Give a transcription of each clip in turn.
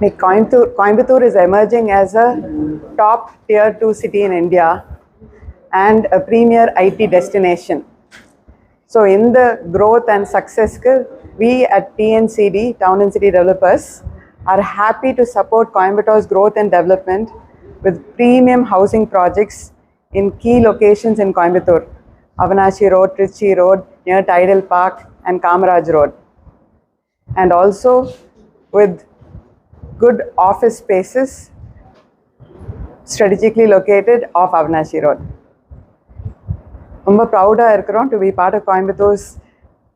Coimbatore, Coimbatore is emerging as a top tier 2 city in India and a premier IT destination. So, in the growth and success, we at TNCD, Town and City Developers, are happy to support Coimbatore's growth and development with premium housing projects in key locations in Coimbatore Avanashi Road, Trichy Road, near Tidal Park, and Kamaraj Road. And also with good office spaces strategically located off Avanashi Road. ரொம்ப ப்ரௌடாக இருக்கிறோம் to be part of Coimbatore's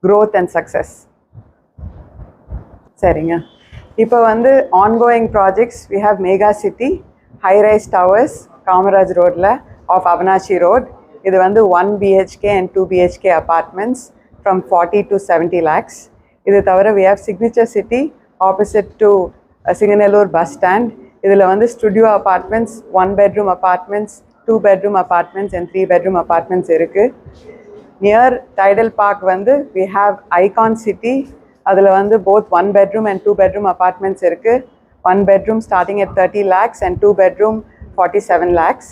growth and success சரிங்க. இப்போ வந்து ongoing projects we have mega city high rise towers Kamaraj ரோட்டில் off Avinashi road இது வந்து one BHK and two BHK apartments from forty to seventy lakhs இது தவிர we have signature city opposite to Singanallur bus stand இதில் வந்து studio apartments one bedroom apartments two bedroom apartments and three bedroom apartments இருக்குது near tidal park வந்து we have icon city அதில் வந்து both one bedroom and two bedroom apartments இருக்குது one bedroom starting at thirty lakhs and two bedroom forty seven lakhs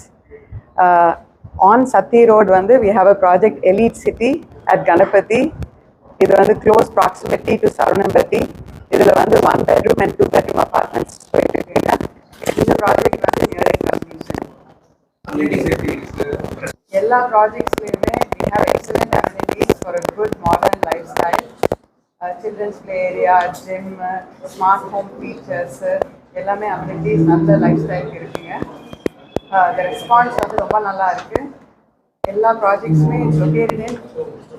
on Sathy road வந்து we have a project elite city at Ganapathy இது வந்து close proximity to Saravanampatti இதில் வந்து one bedroom and two bedroom apartments போயிட்டு இருக்குங்க இந்த project வந்து எல்லா ப்ராஜெக்ட்ஸ்லையுமே we have excellent amenities for a good modern life style children's play area gym smart home features எல்லாமே amenities நல்ல லைஃப் ஸ்டைலுக்கு இருக்குங்க. Uh, ரெஸ்பான்ஸ் வந்து ரொம்ப நல்லா இருக்கு. எல்லா ப்ராஜெக்ட்ஸுமே located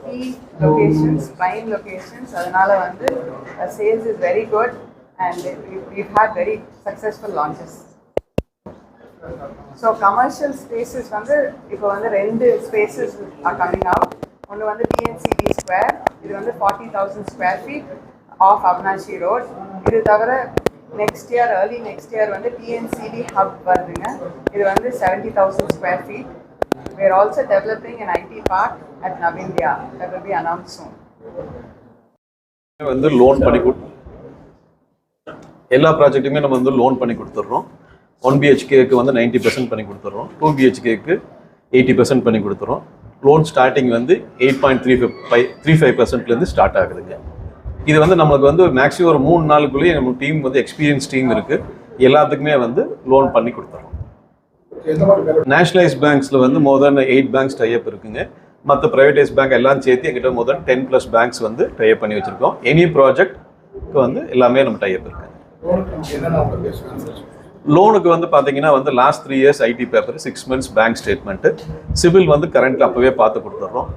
key locations prime locations அதனால வந்து sales is very good and you had very successful launches so commercial spaces வந்து இப்போ வந்து ரெண்டு ஸ்பேசஸ் ஆர் கம்மிங் அவுட் ஒன்று வந்து டிஎன்சிடி ஸ்கொயர் இது வந்து forty thousand square feet off Avinashi road இது தவிர next year early next year வந்து டிஎன்சிபி ஹப் வருதுங்க. இது வந்து seventy thousand square feet We are also developing an IT park at Navindia that will be announced soon. வந்து loan பண்ணி கொடு. எல்லா ப்ராஜெக்ட்டுமே நம்ம வந்து லோன் பண்ணி கொடுத்துட்றோம் ஒன் பிஹெச்கேக்கு வந்து நைன்ட்டி பர்சன்ட் பண்ணி கொடுத்துட்றோம் டூ பிஹெச்கேக்கு எயிட்டி பர்சன்ட் பண்ணி கொடுத்துறோம். லோன் ஸ்டார்டிங் வந்து eight point three five three five பர்சன்ட்லேருந்து start ஆகுதுங்க. இது வந்து நம்மளுக்கு வந்து மேக்ஸிமம் ஒரு மூணு நாளுக்குள்ளேயே நம்ம டீம் வந்து எக்ஸ்பீரியன்ஸ் டீம் இருக்குது எல்லாத்துக்குமே வந்து லோன் பண்ணி கொடுத்துறோம். நேஷனலைஸ் பேங்க்ஸில் வந்து more than eight banks type இருக்குங்க. மற்ற ப்ரைவேடைஸ் பேங்க் எல்லாம் சேர்த்து எங்கிட்ட more than ten plus banks வந்து டைப் பண்ணி வச்சுருக்கோம். எனி ப்ராஜெக்ட்க்கு வந்து எல்லாமே நம்ம டைப் இருக்கு. லோனுக்கு வந்து பார்த்தீங்கன்னா வந்து last three years IT paper six months bank statement civil வந்து கரண்ட் அப்போவே பார்த்து கொடுத்துட்றோம்.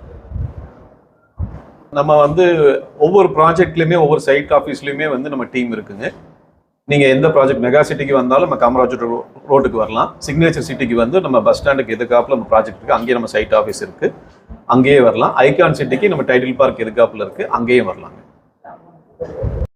நம்ம வந்து ஒவ்வொரு ப்ராஜெக்ட்லையுமே ஒவ்வொரு சைட் ஆஃபீஸ்லையுமே வந்து நம்ம டீம் இருக்குங்க. நீங்கள் எந்த ப்ராஜெக்ட் மெகா சிட்டிக்கு வந்தாலும் நம்ம காமராஜர் ரோ- ரோட்டுக்கு வரலாம். சிக்னேச்சர் சிட்டிக்கு வந்து நம்ம பஸ் ஸ்டாண்டுக்கு எதுக்காப்பில் நம்ம ப்ராஜெக்ட் இருக்குது அங்கேயே நம்ம சைட் ஆஃபீஸ் இருக்குது அங்கேயே வரலாம். ஐகான் சிட்டிக்கு நம்ம டைட்டில் பார்க் எதுக்காப்பில் இருக்குது அங்கேயும் வரலாங்க.